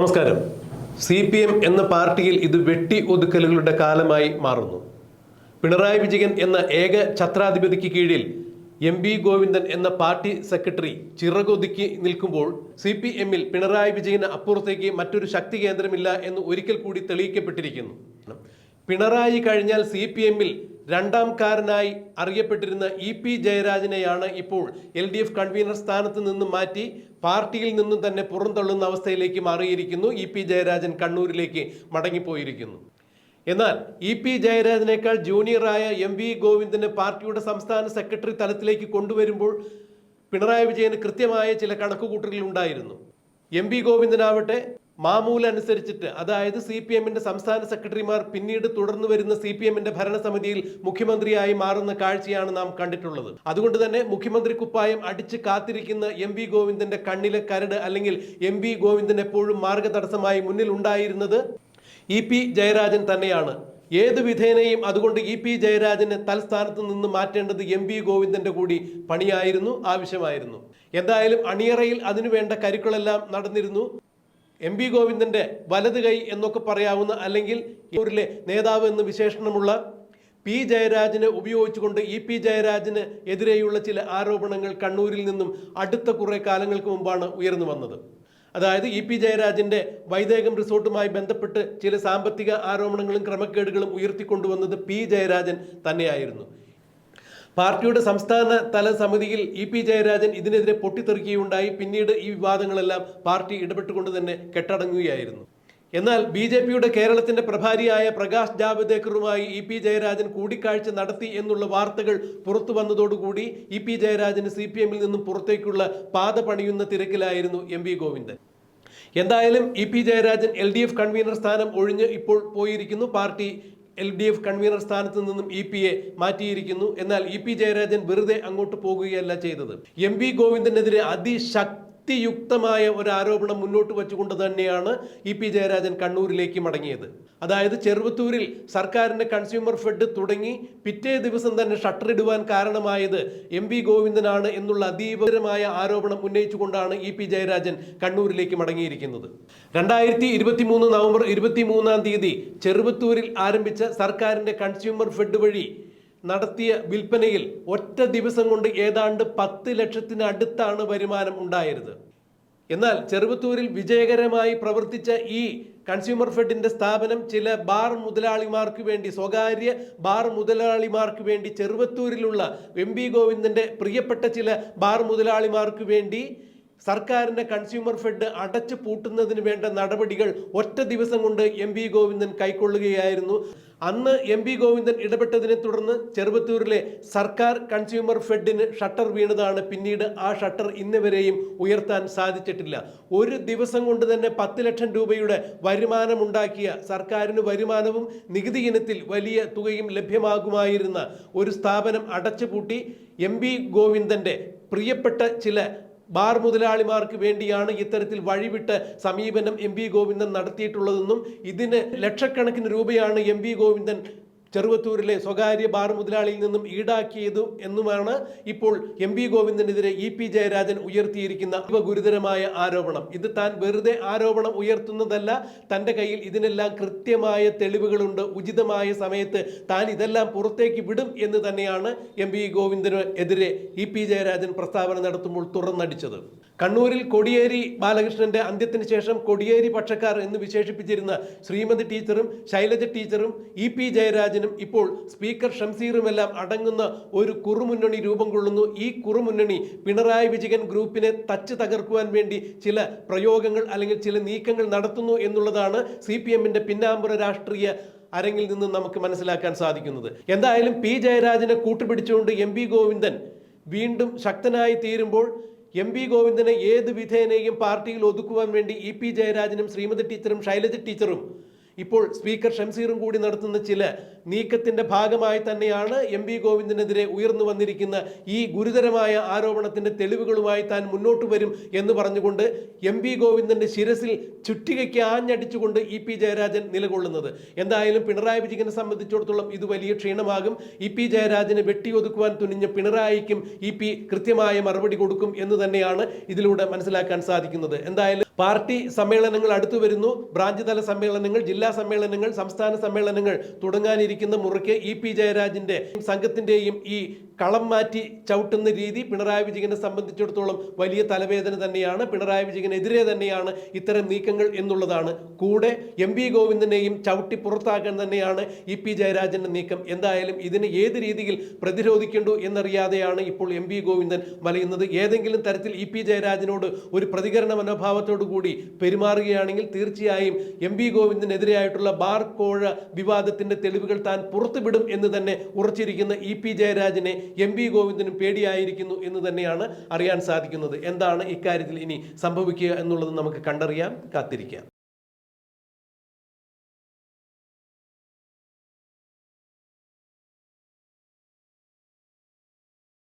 നമസ്കാരം. C P M എന്ന പാർട്ടിയിൽ ഇത് വെട്ടി ഒതുക്കലുകളുടെ കാലമായി മാറുന്നു. പിണറായി വിജയൻ എന്ന ഏക ഛത്രാധിപതിക്ക് കീഴിൽ എം ബി ഗോവിന്ദൻ എന്ന പാർട്ടി സെക്രട്ടറി ചിറകൊതുക്കി നിൽക്കുമ്പോൾ സി പി എമ്മിൽ പിണറായി വിജയന് അപ്പുറത്തേക്ക് മറ്റൊരു ശക്തി കേന്ദ്രമില്ല എന്ന് ഒരിക്കൽ കൂടി തെളിയിക്കപ്പെട്ടിരിക്കുന്നു. പിണറായി കഴിഞ്ഞാൽ സി പി എമ്മിൽ രണ്ടാംകാരനായി അറിയപ്പെട്ടിരുന്ന ഇ പി ജയരാജനെയാണ് ഇപ്പോൾ എൽ ഡി എഫ് കൺവീനർ സ്ഥാനത്ത് നിന്നും മാറ്റി പാർട്ടിയിൽ നിന്നും തന്നെ പുറന്തള്ളുന്ന അവസ്ഥയിലേക്ക് മാറിയിരിക്കുന്നു ഇ പി ജയരാജൻ കണ്ണൂരിലേക്ക് മടങ്ങിപ്പോയിരിക്കുന്നു. എന്നാൽ ഇ പി ജയരാജനേക്കാൾ ജൂനിയറായ എം വി ഗോവിന്ദനെ പാർട്ടിയുടെ സംസ്ഥാന സെക്രട്ടറി തലത്തിലേക്ക് കൊണ്ടുവരുമ്പോൾ പിണറായി വിജയന് കൃത്യമായ ചില കണക്കുകൂട്ടലുകൾ ഉണ്ടായിരുന്നു. എം വി ഗോവിന്ദനാവട്ടെ മാമൂൽ അനുസരിച്ചിട്ട് അതായത് സി പി എമ്മിന്റെ സംസ്ഥാന സെക്രട്ടറിമാർ പിന്നീട് തുടർന്നു വരുന്ന സി പി എമ്മിന്റെ ഭരണസമിതിയിൽ മുഖ്യമന്ത്രിയായി മാറുന്ന കാഴ്ചയാണ് നാം കണ്ടിട്ടുള്ളത്. അതുകൊണ്ട് തന്നെ മുഖ്യമന്ത്രി കുപ്പായം അടിച്ച് കാത്തിരിക്കുന്ന എം വി ഗോവിന്ദന്റെ കണ്ണിലെ കരട് അല്ലെങ്കിൽ എം വി ഗോവിന്ദൻ എപ്പോഴും മാർഗതടസ്സമായി മുന്നിൽ ഉണ്ടായിരുന്നത് ഇ പി ജയരാജൻ തന്നെയാണ്. ഏത് വിധേനയും അതുകൊണ്ട് ഇ പി ജയരാജനെ തൽസ്ഥാനത്ത് നിന്ന് മാറ്റേണ്ടത് എം വി ഗോവിന്ദന്റെ കൂടി പണിയായിരുന്നു ആവശ്യമായിരുന്നു. എന്തായാലും അണിയറയിൽ അതിനുവേണ്ട കരുക്കളെല്ലാം നടന്നിരുന്നു. എം പി ഗോവിന്ദന്റെ വലത് കൈ എന്നൊക്കെ പറയാവുന്ന അല്ലെങ്കിൽ ൂരിലെ നേതാവ് എന്ന് വിശേഷണമുള്ള പി ജയരാജനെ ഉപയോഗിച്ചുകൊണ്ട് ഇ പി ജയരാജന് എതിരെയുള്ള ചില ആരോപണങ്ങൾ കണ്ണൂരിൽ നിന്നും അടുത്ത കുറെ കാലങ്ങൾക്ക് മുമ്പാണ് ഉയർന്നു വന്നത്. അതായത് ഇ പി ജയരാജന്റെ വൈദേകം റിസോർട്ടുമായി ബന്ധപ്പെട്ട് ചില സാമ്പത്തിക ആരോപണങ്ങളും ക്രമക്കേടുകളും ഉയർത്തിക്കൊണ്ടുവന്നത് പി ജയരാജൻ തന്നെയായിരുന്നു. പാർട്ടിയുടെ സംസ്ഥാന തല സമിതിയിൽ ഇ പി ജയരാജൻ ഇതിനെതിരെ പൊട്ടിത്തെറിക്കുകയുണ്ടായി. പിന്നീട് ഈ വിവാദങ്ങളെല്ലാം പാർട്ടി ഇടപെട്ടുകൊണ്ട് തന്നെ കെട്ടടങ്ങുകയായിരുന്നു. എന്നാൽ ബി ജെ പിയുടെ കേരളത്തിന്റെ പ്രഭാരിയായ പ്രകാശ് ജാവ്ദേക്കറുമായി ഇ പി ജയരാജൻ കൂടിക്കാഴ്ച നടത്തി എന്നുള്ള വാർത്തകൾ പുറത്തു വന്നതോടുകൂടി ഇ പി ജയരാജന് സി പി എമ്മിൽ നിന്നും പുറത്തേക്കുള്ള പാത പണിയുന്ന തിരക്കിലായിരുന്നു എം വി ഗോവിന്ദൻ. എന്തായാലും E P Jayarajan L D F convener സ്ഥാനം ഒഴിഞ്ഞ് ഇപ്പോൾ പോയിരിക്കുന്നു. Party L D F convener സ്ഥാനത്ത് നിന്നും ഇ പി എ മാറ്റിയിരിക്കുന്നു. എന്നാൽ ഇ പി ജയരാജൻ വെറുതെ അങ്ങോട്ട് പോകുകയല്ല ചെയ്തത്. എം വി ഗോവിന്ദനെതിരെ അതിശക്തിയുക്തമായ ഒരു ആരോപണം മുന്നോട്ട് വെച്ചുകൊണ്ട് തന്നെയാണ് ഇ പി ജയരാജൻ കണ്ണൂരിലേക്ക് മടങ്ങിയത്. അതായത് ചെറുവത്തൂരിൽ സർക്കാരിന്റെ കൺസ്യൂമർ ഫെഡ് തുടങ്ങി പിറ്റേ ദിവസം തന്നെ ഷട്ടർ ഇടുവാൻ കാരണമായത് എം വി ഗോവിന്ദനാണ് എന്നുള്ള അതീവരമായ ആരോപണം ഉന്നയിച്ചുകൊണ്ടാണ് ഇ പി ജയരാജൻ കണ്ണൂരിലേക്ക് മടങ്ങിയിരിക്കുന്നത്. രണ്ടായിരത്തി ഇരുപത്തി മൂന്ന് നവംബർ ഇരുപത്തി മൂന്നാം തീയതി ചെറുവത്തൂരിൽ ആരംഭിച്ച സർക്കാരിന്റെ കൺസ്യൂമർ ഫെഡ് വഴി നടത്തിയ വിൽപ്പനയിൽ ഒറ്റ ദിവസം കൊണ്ട് ഏതാണ്ട് പത്ത് ലക്ഷത്തിന് അടുത്താണ് വരുമാനം ഉണ്ടായത് എന്നാൽ ചെറുവത്തൂരിൽ വിജയകരമായി പ്രവർത്തിച്ച ഈ കൺസ്യൂമർ ഫെഡിന്റെ സ്ഥാപനം ചില ബാർ മുതലാളിമാർക്ക് വേണ്ടി സ്വകാര്യ ബാർ മുതലാളിമാർക്ക് വേണ്ടി ചെറുവത്തൂരിലുള്ള എം വി ഗോവിന്ദന്റെ പ്രിയപ്പെട്ട ചില ബാർ മുതലാളിമാർക്ക് വേണ്ടി സർക്കാരിന്റെ കൺസ്യൂമർ ഫെഡ് അടച്ചു പൂട്ടുന്നതിന് വേണ്ട നടപടികൾ ഒറ്റ ദിവസം കൊണ്ട് എം വി ഗോവിന്ദൻ കൈക്കൊള്ളുകയായിരുന്നു. അന്ന് എം പി ഗോവിന്ദൻ ഇടപെട്ടതിനെ തുടർന്ന് ചെറുപത്തൂരിലെ സർക്കാർ കൺസ്യൂമർ ഫെഡിന് ഷട്ടർ വീണതാണ്. പിന്നീട് ആ ഷട്ടർ ഇന്നുവരെയും ഉയർത്താൻ സാധിച്ചിട്ടില്ല. ഒരു ദിവസം കൊണ്ട് തന്നെ പത്ത് ലക്ഷം രൂപയുടെ വരുമാനമുണ്ടാക്കിയ സർക്കാരിന് വരുമാനവും നികുതി ഇനത്തിൽ വലിയ തുകയും ലഭ്യമാകുമായിരുന്ന ഒരു സ്ഥാപനം അടച്ചുപൂട്ടി എം പി ഗോവിന്ദന്റെ പ്രിയപ്പെട്ട ചില ബാർ മുതലാളിമാർക്ക് വേണ്ടിയാണ് ഇത്തരത്തിൽ വഴിവിട്ട് സമീപനം എം വി ഗോവിന്ദൻ നടത്തിയിട്ടുള്ളതെന്നും ഇതിന് ലക്ഷക്കണക്കിന് രൂപയാണ് എം വി ഗോവിന്ദൻ ചെറുവത്തൂരിലെ സ്വകാര്യ ബാർ മുതലാളിയിൽ നിന്നും ഈടാക്കിയതും എന്നുമാണ് ഇപ്പോൾ എം വി ഗോവിന്ദനെതിരെ ഇ പി ജയരാജൻ ഉയർത്തിയിരിക്കുന്ന ഗുരുതരമായ ആരോപണം. ഇത് താൻ വെറുതെ ആരോപണം ഉയർത്തുന്നതല്ല തന്റെ കയ്യിൽ ഇതിനെല്ലാം കൃത്യമായ തെളിവുകളുണ്ട്. ഉചിതമായ സമയത്ത് താൻ ഇതെല്ലാം പുറത്തേക്ക് വിടും എന്ന് തന്നെയാണ് എം വി ഗോവിന്ദന് എതിരെ ഇ പി ജയരാജൻ പ്രസ്താവന നടത്തുമ്പോൾ തുറന്നടിച്ചത്. കണ്ണൂരിൽ കൊടിയേരി ബാലകൃഷ്ണന്റെ അന്ത്യത്തിന് ശേഷം കൊടിയേരി പക്ഷക്കാർ എന്ന് വിശേഷിപ്പിച്ചിരുന്ന ശ്രീമതി ടീച്ചറും ശൈലജ ടീച്ചറും ഇ പി ജയരാജനും ഇപ്പോൾ സ്പീക്കർ ഷംസീറുമെല്ലാം അടങ്ങുന്ന ഒരു കുറുമുന്നണി രൂപം കൊള്ളുന്നു. ഈ കുറുമുന്നണി പിണറായി വിജയൻ ഗ്രൂപ്പിനെ തച്ച് തകർക്കുവാൻ വേണ്ടി ചില പ്രയോഗങ്ങൾ അല്ലെങ്കിൽ ചില നീക്കങ്ങൾ നടത്തുന്നു എന്നുള്ളതാണ് സി പി എമ്മിന്റെ പിന്നാമ്പുറ രാഷ്ട്രീയ അരങ്ങിൽ നിന്ന് നമുക്ക് മനസ്സിലാക്കാൻ സാധിക്കുന്നത്. എന്തായാലും പി ജയരാജനെ കൂട്ടുപിടിച്ചുകൊണ്ട് എം പി ഗോവിന്ദൻ വീണ്ടും ശക്തനായി തീരുമ്പോൾ എം പി ഗോവിന്ദനെ ഏത് വിധേനയും പാർട്ടിയിൽ ഒതുക്കുവാൻ വേണ്ടി ഇ പി ജയരാജനും ശ്രീമതി ടീച്ചറും ശൈലജ ടീച്ചറും ഇപ്പോൾ സ്പീക്കർ ഷംസീറും കൂടി നടത്തുന്ന ചില നീക്കത്തിന്റെ ഭാഗമായി തന്നെയാണ് എം വി ഗോവിന്ദനെതിരെ ഉയർന്നു വന്നിരിക്കുന്ന ഈ ഗുരുതരമായ ആരോപണത്തിന്റെ തെളിവുകളുമായി താൻ മുന്നോട്ട് വരും എന്ന് പറഞ്ഞുകൊണ്ട് എം വി ഗോവിന്ദന്റെ ശിരസിൽ ചുറ്റികയ്ക്ക് ആഞ്ഞടിച്ചുകൊണ്ട് ഇ പി ജയരാജൻ നിലകൊള്ളുന്നത്. എന്തായാലും പിണറായി വിജയനെ സംബന്ധിച്ചിടത്തോളം ഇത് വലിയ ക്ഷീണമാകും. ഇ പി ജയരാജനെ വെട്ടിയൊതുക്കുവാൻ തുനിഞ്ഞ പിണറായിക്കും ഇ പി കൃത്യമായ മറുപടി കൊടുക്കും എന്ന് തന്നെയാണ് ഇതിലൂടെ മനസ്സിലാക്കാൻ സാധിക്കുന്നത്. എന്തായാലും പാർട്ടി സമ്മേളനങ്ങൾ അടുത്തു വരുന്നു. ബ്രാഞ്ച് തല സമ്മേളനങ്ങൾ ജില്ലാ സമ്മേളനങ്ങൾ സംസ്ഥാന സമ്മേളനങ്ങൾ തുടങ്ങാനിരിക്കുന്ന മുറയ്ക്ക് ഇ പി ജയരാജിന്റെ സംഘത്തിന്റെയും ഈ കളം മാറ്റി ചവിട്ടുന്ന രീതി പിണറായി വിജയനെ സംബന്ധിച്ചിടത്തോളം വലിയ തലവേദന തന്നെയാണ്. പിണറായി വിജയനെതിരെ തന്നെയാണ് ഇത്തരം നീക്കങ്ങൾ എന്നുള്ളതാണ്. കൂടെ എം വി ഗോവിന്ദനെയും ചവിട്ടി പുറത്താക്കാൻ തന്നെയാണ് ഇ പി ജയരാജന്റെ നീക്കം. എന്തായാലും ഇതിനെ ഏത് രീതിയിൽ പ്രതിരോധിക്കേണ്ടു എന്നറിയാതെയാണ് ഇപ്പോൾ എം വി ഗോവിന്ദൻ വലയുന്നത് ഏതെങ്കിലും തരത്തിൽ ഇ പി ജയരാജനോട് ഒരു പ്രതികരണ മനോഭാവത്തോടു കൂടി പെരുമാറുകയാണെങ്കിൽ തീർച്ചയായും എം വി ഗോവിന്ദനെതിരെയായിട്ടുള്ള ബാർ കോഴ വിവാദത്തിന്റെ തെളിവുകൾ താൻ പുറത്തുവിടും എന്ന് തന്നെ ഉറച്ചിരിക്കുന്ന ഇ പി ജയരാജനെ എം വി ഗോവിന്ദനും പേടിയായിരിക്കുന്നു എന്ന് തന്നെയാണ് അറിയാൻ സാധിക്കുന്നത്. എന്താണ് ഇക്കാര്യത്തിൽ ഇനി സംഭവിക്കുക എന്നുള്ളത് നമുക്ക് കണ്ടറിയാം കാത്തിരിക്കാം.